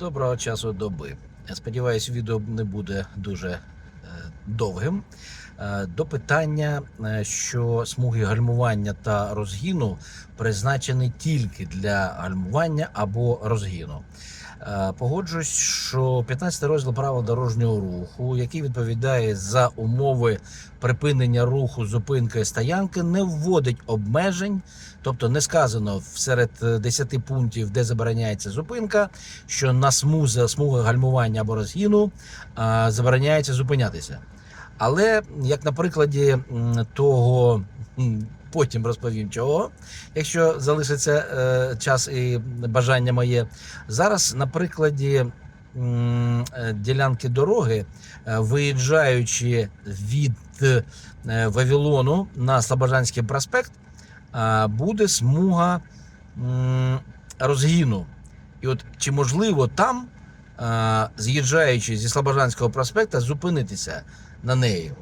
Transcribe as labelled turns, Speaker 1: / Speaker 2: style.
Speaker 1: Доброго часу доби. Сподіваюсь, відео не буде дуже е, довгим. Е, До питання, е, що смуги гальмування та розгіну призначені тільки для гальмування або розгіну. Е, Погоджуюсь, що 15 розділ правил дорожнього руху, який відповідає за умови припинення руху, зупинки стоянки, не вводить обмежень, тобто не сказано серед е, 10 пунктів, де забороняється зупинка, що на смузі, смугах гальмування або розгіну забороняється зупинятися. Але як на прикладі того, потім розповім чого, якщо залишиться е, час і бажання моє, зараз на прикладі м, е, ділянки дороги, е, виїжджаючи від е, Вавилону на Слобожанський проспект, буде смуга м, розгіну. І от чи можливо там, а, з'їжджаючи зі Слобожанського проспекту, зупинитися на неї?